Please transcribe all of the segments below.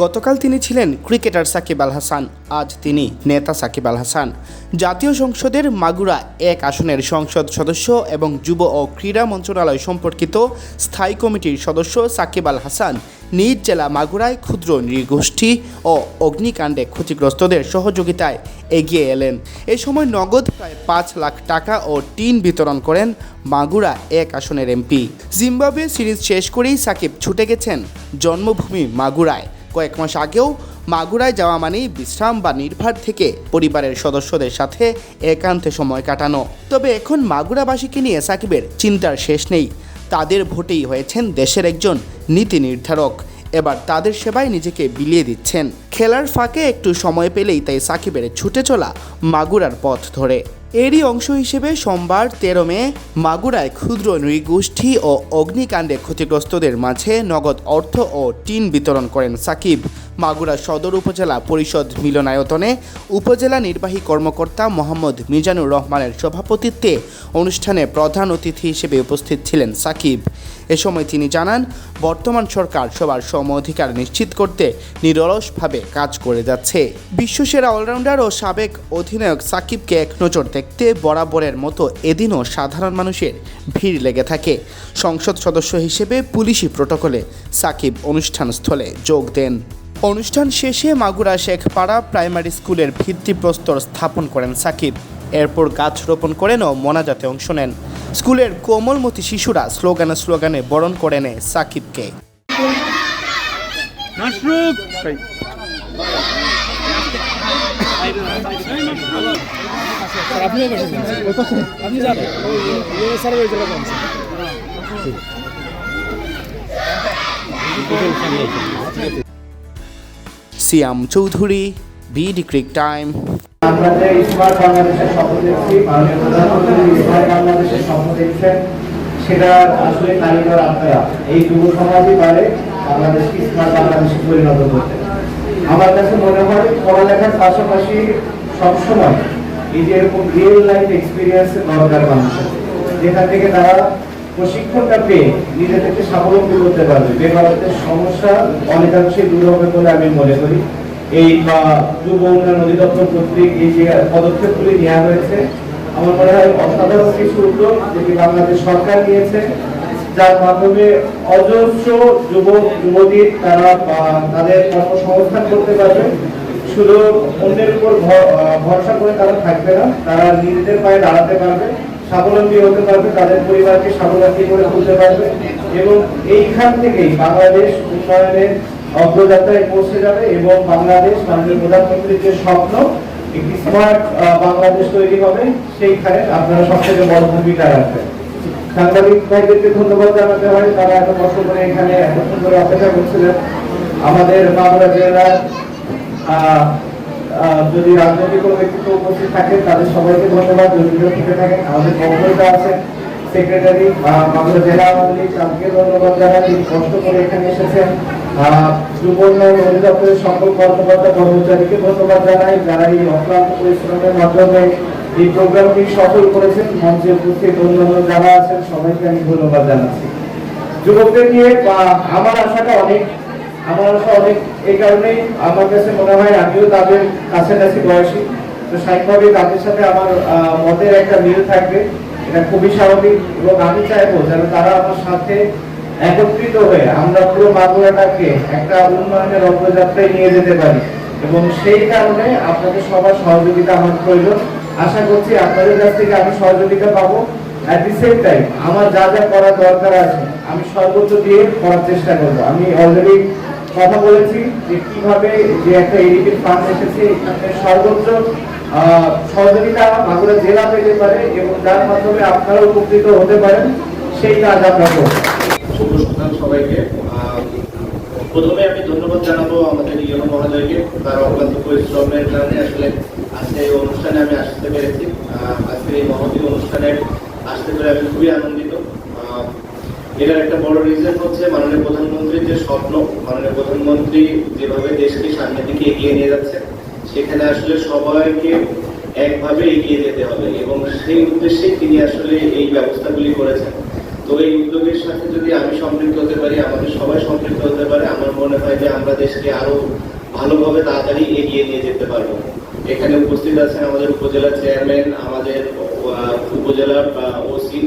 গতকাল তিনি ছিলেন ক্রিকেটার সাকিব আল হাসান, আজ তিনি নেতা সাকিব আল হাসান। জাতীয় সংসদের মাগুরা এক আসনের সংসদ সদস্য এবং যুব ও ক্রীড়া মন্ত্রণালয় সম্পর্কিত স্থায়ী কমিটির সদস্য সাকিব আল হাসান নিজ জেলা মাগুরায় ক্ষুদ্র নৃগোষ্ঠী ও অগ্নিকাণ্ডে ক্ষতিগ্রস্তদের সহযোগিতায় এগিয়ে এলেন। এ সময় নগদ প্রায় পাঁচ লাখ টাকা ও টিন বিতরণ করেন মাগুরা এক আসনের এমপি। জিম্বাবুয়ে সিরিজ শেষ করেই সাকিব ছুটে গেছেন জন্মভূমি মাগুরায়। কয়েক মাস আগেও মাগুরায় যাওয়া মানেই বিশ্রাম বা নির্ভার থেকে পরিবারের সদস্যদের সাথে একান্তে সময় কাটানো। তবে এখন মাগুরাবাসীকে নিয়ে সাকিবের চিন্তার শেষ নেই। তাদের ভোটেই হয়েছেন দেশের একজন নীতি নির্ধারক। এবার তাদের সেবায় নিজেকে বিলিয়ে দিচ্ছেন। খেলার ফাঁকে একটু সময় পেলেই তাই সাকিবের ছুটে চলা মাগুরার পথ ধরে। এরই অংশ হিসেবে সোমবার তেরো মে মাগুরায় ক্ষুদ্র নৃগোষ্ঠী ও অগ্নিকাণ্ডে ক্ষতিগ্রস্তদের মাঝে নগদ অর্থ ও টিন বিতরণ করেন সাকিব। মাগুরা সদর উপজেলা পরিষদ মিলনায়তনে উপজেলা নির্বাহী কর্মকর্তা মোহাম্মদ মিজানুর রহমানের সভাপতিত্বে অনুষ্ঠানে প্রধান অতিথি হিসেবে উপস্থিত ছিলেন সাকিব। এ সময় তিনি জানান, বর্তমান সরকার সবার সম অধিকার নিশ্চিত করতে নিরলসভাবে কাজ করে যাচ্ছে। বিশ্বসেরা অলরাউন্ডার ও সাবেক অধিনায়ক সাকিবকে এক নজর দেখতে বরাবরের মতো এদিনও সাধারণ মানুষের ভিড় লেগে থাকে। সংসদ সদস্য হিসেবে পুলিশি প্রটোকলে সাকিব অনুষ্ঠানস্থলে যোগ দেন। অনুষ্ঠান শেষে মাগুরা শেখপাড়া প্রাইমারি স্কুলের ভিত্তিপ্রস্তর স্থাপন করেন সাকিব। এরপর গাছ রোপণ করেন ও মোনাজাতে অংশ নেন। স্কুলের কোমলমতি শিশুরা স্লোগানে স্লোগানে বরণ করে নেয় সাকিবকে। Siam Chowdhury BD cric time. পড়ালেখার পাশাপাশি সবসময় এই যে মানুষের। যেখান থেকে তারা প্রশিক্ষণটা পেয়ে নিজেদেরকে স্বাবলম্বী করতে পারবে। বেকারত্বের সমস্যা অনেকাংশে দূর হবে বলে আমি মনে করি। এই, বা যুব উন্নয়ন অধিদপ্তর কর্তৃক এই যে পদক্ষেপগুলি নেওয়া হয়েছে, আমার মনে হয় অসাধারণ কিছু উদ্যোগ যেটি বাংলাদেশ সরকার নিয়েছে, যার মাধ্যমে অজস্র যুবক যুবতী তারা তাদের কর্মসংস্থান করতে পারবে। শুধু অন্যের উপর ভরসা করে তারা থাকবে না, তারা নিজেদের পায়ে দাঁড়াতে পারবে, স্বাবলম্বী হতে পারবে, তাদের পরিবারকে স্বাবলম্বী করে তুলতে পারবে এবং এইখান থেকেই বাংলাদেশ উন্নয়নের অগ্রযাত্রায় পৌঁছে যাবে এবং বাংলাদেশ মাননীয় প্রধানমন্ত্রীর যে স্বপ্ন, একটি স্মার্ট বাংলাদেশ তৈরি হবে, সেইখানে আপনারা সব থেকে বড় ভূমিকা রাখবেন। সাংবাদিক ভাইদেরকে ধন্যবাদ জানাতে হয়, তারা এত কষ্ট করে এখানে এতক্ষণ ধরে অপেক্ষা করছিলেন। আমাদের বাংলা জেলার যদি রাজনৈতিক কোনো ব্যক্তিত্ব উপস্থিত থাকেন, তাদের সবাইকে ধন্যবাদ। যদি থেকে থাকেন, আমাদের কর্মকর্তা আছেন সেক্রেটারি বাংলা জেলা আওয়ামী লীগ তাকে ধন্যবাদ জানাই। তিনি কষ্ট করে এখানে এসেছেন। যুব উন্নয়ন অধিদপ্তরের সকল কর্মকর্তা, কর্মচারীকে ধন্যবাদ জানাই। যারা এই অক্লান্ত পরিশ্রমের মাধ্যমে এই প্রোগ্রামটি সফল করেছেন, মঞ্চে উপস্থিত অন্যান্য যারা আছেন, সবাইকে আমি ধন্যবাদ জানাচ্ছি। যুবকদের নিয়ে আমার আশাটা অনেক, আমার আশা অনেক এই কারণেই আমার কাছে মনে হয় আমিও তাদের কাছাকাছি বয়সী। তো স্বাভাবিকভাবে তাদের সাথে আমার মতের একটা মিল থাকবে। এটা খুবই স্বাভাবিক। এবং আমি চাইব যেন তারা আমার সাথে একত্রিত হয়ে আমরা পুরো বাংলাটাকে একটা উন্নয়নের অগ্রযাত্রায় নিয়ে যেতে পারি। এবং সেই কারণে আপনাদের সবার সহযোগিতা আমার প্রয়োজন। আশা করছি আপনাদের কাছ থেকে আমি সহযোগিতা পাবো। অ্যাট দি সেম টাইম আমার যা যা করার দরকার আছে, আমি সর্বোচ্চ দিয়ে করার চেষ্টা করব। আমি অলরেডি কথা বলেছি যে কীভাবে যে একটা এডিপি ফান্ড এসেছে সর্বোচ্চ সহযোগিতা বাঁকুড়া জেলা পেতে পারে এবং যার মাধ্যমে আপনারা উপকৃত হতে পারেন সেই কাজ আমরা করব। শুভ সবাইকে। প্রথমে আমি ধন্যবাদ জানাব আমাদের ইয়নো মহোদয়কে তার অক্লান্ত পরিশ্রমের কারণে আসলে আজকে এই অনুষ্ঠানে আমি আসতে পেরেছি। আহ, আজকের এই মহতী অনুষ্ঠানে আসতে পেরে আমি খুবই আনন্দিত। এটার একটা বড় রিজন হচ্ছে মাননীয় প্রধানমন্ত্রীর যে স্বপ্ন। মাননীয় প্রধানমন্ত্রী যেভাবে দেশকে সামনের দিকে এগিয়ে নিয়ে যাচ্ছে সেখানে আসলে সবাইকে একভাবে এগিয়ে যেতে হবে এবং সেই উদ্দেশ্যে তিনি আসলে এই ব্যবস্থাগুলি করেছেন। তো এই উদ্যোগের সাথে যদি আমি সম্পৃক্ত হতে পারি, আমাদের সবাই সম্পৃক্ত হতে পারে, আমার মনে হয় যে আমরা দেশকে আরও ভালোভাবে তাড়াতাড়ি এগিয়ে নিয়ে যেতে পারব। এখানে উপস্থিত আছেন আমাদের উপজেলা চেয়ারম্যান, আমাদের উপজেলার ওসি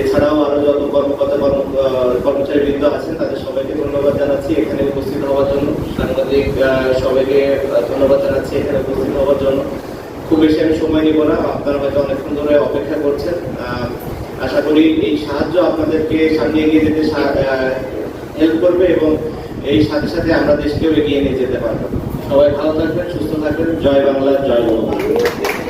এছাড়াও আরও যত কর্মকর্তা, কর্ম কর্মচারী বৃন্দ আছেন, তাদের সবাইকে ধন্যবাদ। জানাচ্ছি, এখানে উপস্থিত হওয়ার জন্য। সাংবাদিক সবাইকে ধন্যবাদ জানাচ্ছি এখানে উপস্থিত হওয়ার জন্য। খুব বেশি আমি সময় নিব না, আপনারা হয়তো অনেকক্ষণ ধরে অপেক্ষা করছেন। আশা করি এই সাহায্য আপনাদেরকে সামনে এগিয়ে যেতে হেল্প করবে এবং এই সাথে সাথে আমরা দেশকেও এগিয়ে নিয়ে যেতে পারব। সবাই ভালো থাকবেন, সুস্থ থাকবেন। জয় বাংলা জয় বাংলা